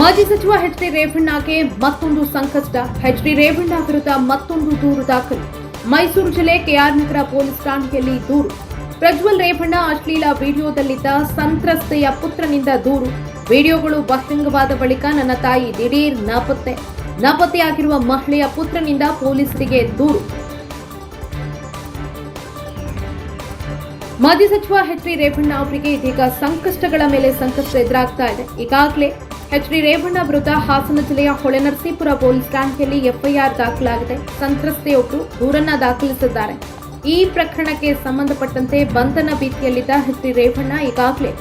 ಮಾಜಿ ಸಚಿವ H D ರೇವಣ್ಣಗೆ ಮತ್ತೊಂದು ಸಂಕಷ್ಟ. ಎಚ್ ಡಿ ರೇವಣ್ಣ ವಿರುದ್ಧ ಮತ್ತೊಂದು ದೂರು ದಾಖಲು. ಮೈಸೂರು ಜಿಲ್ಲೆ ಕೆಆರ್ ನಗರ ಪೊಲೀಸ್ ಠಾಣೆಯಲ್ಲಿ ದೂರು. ಪ್ರಜ್ವಲ್ ರೇವಣ್ಣ ಅಶ್ಲೀಲ ವಿಡಿಯೋದಲ್ಲಿದ್ದ ಸಂತ್ರಸ್ತೆಯ ಪುತ್ರನಿಂದ ದೂರು. ವಿಡಿಯೋಗಳು ಬಹಿರಂಗವಾದ ಬಳಿಕ ನನ್ನ ತಾಯಿ ದಿಢೀರ್ ನಾಪತ್ತೆ. ನಾಪತ್ತೆಯಾಗಿರುವ ಮಹಿಳೆಯ ಪುತ್ರನಿಂದ ಪೊಲೀಸರಿಗೆ ದೂರು. ಮಾಜಿ ಸಚಿವ ಎಚ್ ಡಿ ರೇವಣ್ಣ ಅವರಿಗೆ ಇದೀಗ ಸಂಕಷ್ಟಗಳ ಮೇಲೆ ಸಂಕಷ್ಟ ಎದುರಾಗ್ತಾ ಇದೆ. ಈಗಾಗಲೇ ಎಚ್ ಡಿ ರೇವಣ್ಣ ವಿರುದ್ಧ ಹಾಸನ ಜಿಲ್ಲೆಯ ಹೊಳೆನರಸೀಪುರ ಪೊಲೀಸ್ ಠಾಣೆಯಲ್ಲಿ ಎಫ್ಐಆರ್ ದಾಖಲಾಗಿದೆ. ಸಂತ್ರಸ್ತೆಯೊಬ್ಬರು ದೂರನ್ನ ದಾಖಲಿಸಿದ್ದಾರೆ. ಈ ಪ್ರಕರಣಕ್ಕೆ ಸಂಬಂಧಪಟ್ಟಂತೆ ಬಂಧನ ಭೀತಿಯಲ್ಲಿದ್ದ ಎಚ್ ಡಿ ರೇವಣ್ಣ ಈಗಾಗಲೇ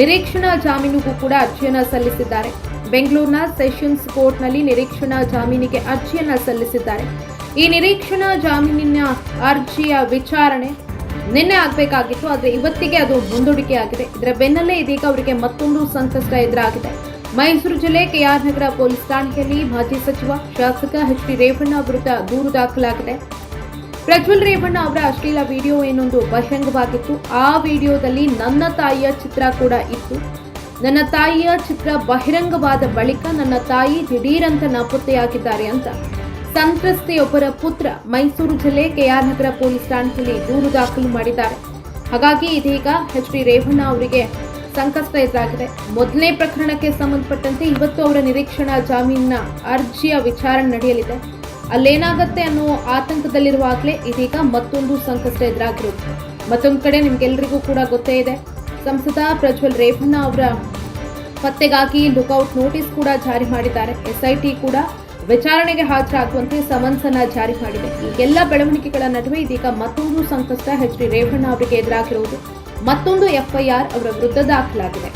ನಿರೀಕ್ಷಣಾ ಜಾಮೀನಿಗೂ ಕೂಡ ಅರ್ಜಿಯನ್ನು ಸಲ್ಲಿಸಿದ್ದಾರೆ. ಬೆಂಗಳೂರಿನ ಸೆಷನ್ಸ್ ಕೋರ್ಟ್ನಲ್ಲಿ ನಿರೀಕ್ಷಣಾ ಜಾಮೀನಿಗೆ ಅರ್ಜಿಯನ್ನು ಸಲ್ಲಿಸಿದ್ದಾರೆ. ಈ ನಿರೀಕ್ಷಣಾ ಜಾಮೀನಿನ ಅರ್ಜಿಯ ವಿಚಾರಣೆ ನಿನ್ನೆ ಆಗಬೇಕಾಗಿತ್ತು, ಆದರೆ ಇವತ್ತಿಗೆ ಅದು ಮುಂದೂಡಿಕೆಯಾಗಿದೆ. ಇದರ ಬೆನ್ನಲ್ಲೇ ಇದೀಗ ಅವರಿಗೆ ಮತ್ತೊಂದು ಸಂಕಷ್ಟ ಎದುರಾಗಿದೆ. ಮೈಸೂರು ಜಿಲ್ಲೆ ಕೆಆರ್ ನಗರ ಪೊಲೀಸ್ ಠಾಣೆಯಲ್ಲಿ ಮಾಜಿ ಸಚಿವ, ಶಾಸಕ ಎಚ್ ಡಿ ರೇವಣ್ಣ ವಿರುದ್ಧ ದೂರು ದಾಖಲಾಗಿದೆ. ಪ್ರಜ್ವಲ್ ರೇವಣ್ಣ ಅವರ ಅಶ್ಲೀಲ ವಿಡಿಯೋ ಏನೊಂದು ಬಹಿರಂಗವಾಗಿತ್ತು ಆ ವಿಡಿಯೋದಲ್ಲಿ ನನ್ನ ತಾಯಿಯ ಚಿತ್ರ ಕೂಡ ಇತ್ತು. ನನ್ನ ತಾಯಿಯ ಚಿತ್ರ ಬಹಿರಂಗವಾದ ಬಳಿಕ ನನ್ನ ತಾಯಿ ದಿಢೀರಂತ ನಾಪತ್ತೆಯಾಗಿದ್ದಾರೆ ಅಂತ ಸಂತ್ರಸ್ತೆಯೊಬ್ಬರ ಪುತ್ರ ಮೈಸೂರು ಜಿಲ್ಲೆ ಕೆಆರ್ ನಗರ ಪೊಲೀಸ್ ಠಾಣೆಯಲ್ಲಿ ದೂರು ದಾಖಲು ಮಾಡಿದ್ದಾರೆ. ಹಾಗಾಗಿ ಇದೀಗ ಎಚ್ ಡಿ ರೇವಣ್ಣ ಅವರಿಗೆ ಸಂಕಷ್ಟ ಎದುರಾಗಿದೆ ಮೊದಲನೇ ಪ್ರಕರಣಕ್ಕೆ ಸಂಬಂಧಪಟ್ಟಂತೆ ಇವತ್ತು ಅವರ ನಿರೀಕ್ಷಣಾ ಜಾಮೀನಿನ ಅರ್ಜಿಯ ವಿಚಾರಣೆ ನಡೆಯಲಿದೆ. ಅಲ್ಲೇನಾಗತ್ತೆ ಅನ್ನೋ ಆತಂಕದಲ್ಲಿರುವಾಗಲೇ ಇದೀಗ ಮತ್ತೊಂದು ಸಂಕಷ್ಟ ಎದುರಾಗಿರೋದು ಮತ್ತೊಂದು ಕಡೆ ನಿಮ್ಗೆಲ್ರಿಗೂ ಕೂಡ ಗೊತ್ತೇ ಇದೆ. ಸಂಸದ ಪ್ರಜ್ವಲ್ ರೇವಣ್ಣ ಅವರ ಪತ್ತೆಗಾಗಿ ಲುಕ್ಔಟ್ ನೋಟಿಸ್ ಕೂಡ ಜಾರಿ ಮಾಡಿದ್ದಾರೆ. ಎಸ್ಐಟಿ ಕೂಡ ವಿಚಾರಣೆಗೆ ಹಾಜರಾಗುವಂತೆ ಸಮನ್ಸ್ ಅನ್ನ ಜಾರಿ ಮಾಡಿದೆ. ಈ ಎಲ್ಲ ಬೆಳವಣಿಗೆಗಳ ನಡುವೆ ಇದೀಗ ಮತ್ತೊಂದು ಸಂಕಷ್ಟ ಎಚ್ ಡಿ ರೇವಣ್ಣ ಅವರಿಗೆ ಎದುರಾಗಿರುವುದು ಮತ್ತೊಂದು ಎಫ್ಐಆರ್ ಅವರ ವಿರುದ್ಧ ದಾಖಲಾಗಿದೆ.